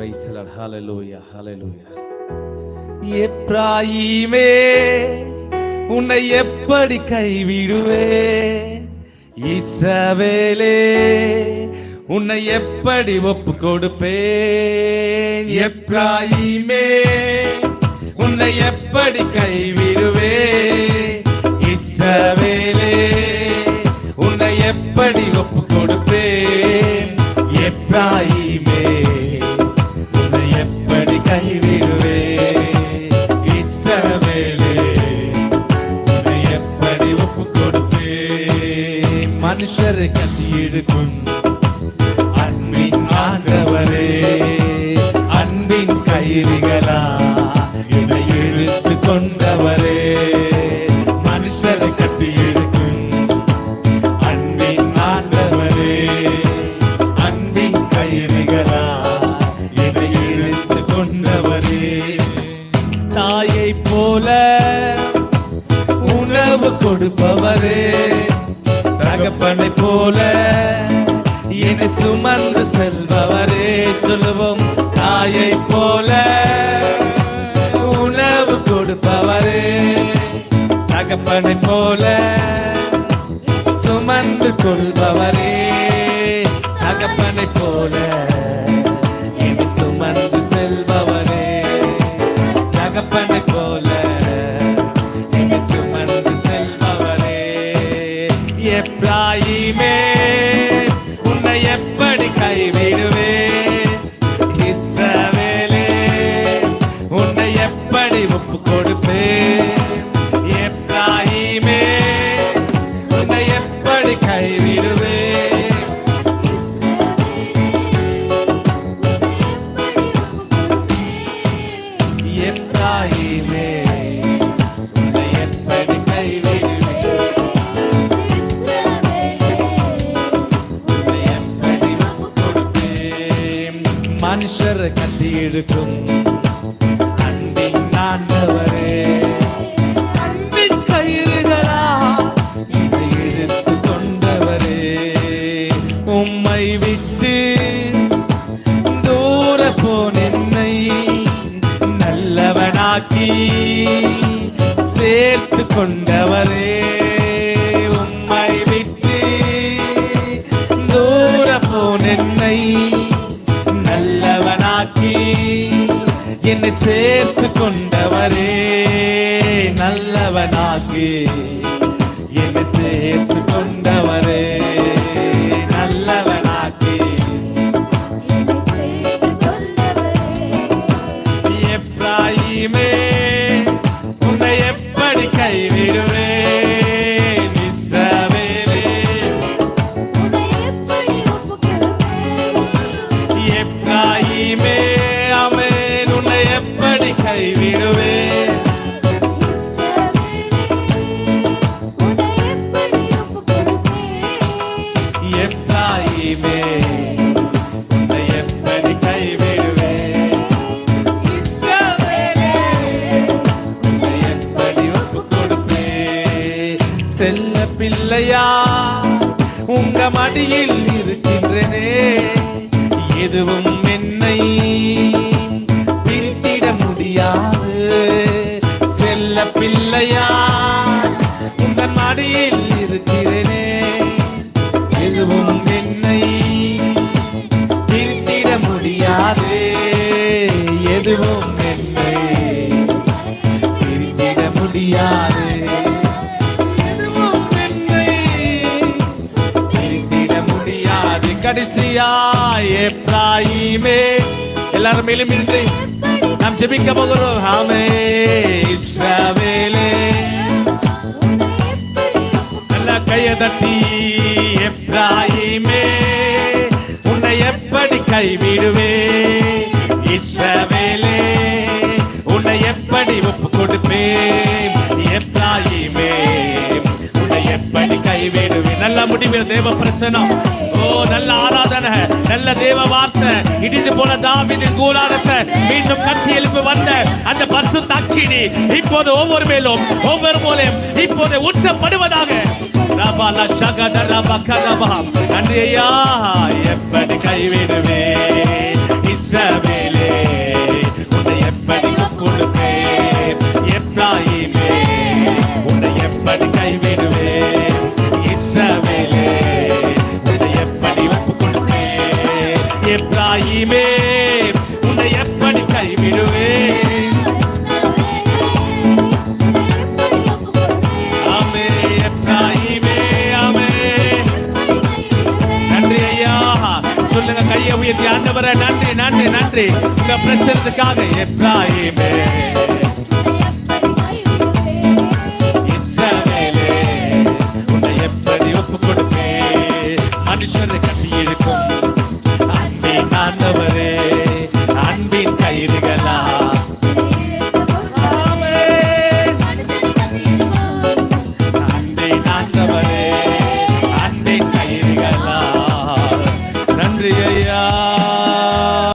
பிரைசலர் ஹாலலூயா ஹாலலூயா எப்ராயிமே உன்னை எப்படி கைவிடுவே இஸ்ரவேலே உன்னை எப்படி ஒப்பு கொடுப்பேன் எப்ராயிமே உன்னை எப்படி கைவிடுவே இஸ்ரவேலே உன்னை எப்படி ஒப்பு கொடுப்பேன் எப்ராயி மனுஷரை கத்தி எடுக்கும். அன்பின் ஆண்டவரே அன்பின் கயிறுகளா இதை இழுத்து கொண்டவரே. செல்பவரே சொல்லுவோம் தாயை போல உணவு கொடுப்பவரே. தகப்பனை போல சுமந்து கொள்பவரே. தகப்பனை போல சுமந்து செல்பவரே. தகப்பனை போல சுமந்து செல்பவரே. எப்ராயிமே எப்படி ஒப்பு கொடுப்பேன். எப்ராயிமே உன்னை எப்படி கைவிடுவேன்? எப்ராயிமே உன்னை எப்படி கைவிடுவேன்? எப்படி ஒப்பு கொடுப்பேன்? மனுஷர் கட்டி எடுக்கும் ஆண்டவரே. அன்பின் கயிறுகளா இதை இழுத்து கொண்டவரே உம்மை விட்டு தூர போன என்னை நல்லவனாக்கி சேர்த்து கொண்டவரே. உம்மை விட்டு தூர என்னை நல்லவனாக்கி என்னை சேர்த்து கொண்டவரே நல்லவனாகி என்னை சேர்த்து கொண்டவரே. பிள்ளையா உங்க மடியில் இருக்கின்றனே எதுவும் என்னை பிரித்திட முடியாது. செல்ல பிள்ளையா உங்க மடியில் இருக்கிறேனே எதுவும் என்னை பிரித்திட முடியாது. எதுவும் என்னை பிரித்திட முடியாது. கடைசியா எப்ராயிமே எல்லாரும் மேலும் மேலுமின்றி நாம் ஜெபிக்க போகிறோம். ஆமே இஸ்ரவேலே. நல்ல கைய தட்டி எப்ராயிமே உன்னை எப்படி கைவிடுவே? இஸ்ரவேலே உன்னை எப்படி ஒப்பு கொடுப்பேன்? எப்ராயிமே உன்னை எப்படி கைவிடுவே? நல்ல முடிவில் தேவ பிரசனம். ஓ நல்ல ஆராதனை நல்ல தேவ வார்த்தை. இடிந்து போல தாவிதின் கூடாரத்தை மீண்டும் கட்டி எழுப்பு வந்த அந்த பரிசு தாட்சினி இப்போது ஒவ்வொரு மேலும் ஒவ்வொரு மூலையும் இப்போது உற்றப்படுவதாக ரபா சகத ரபா கதபா. நன்றியா எப்படி கைவிடுவே எப்ராஹிமே உன்னை எப்படி கைவிடுவேன்? ஆமே எப்ராஹிமே ஆமே. நன்றி ஐயா. சொல்லுங்க கையை உயர்த்தி ஆண்டவரை நன்றி நன்றி நன்றி. உங்க பிரசனத்துக்காக எப்ராஹிமே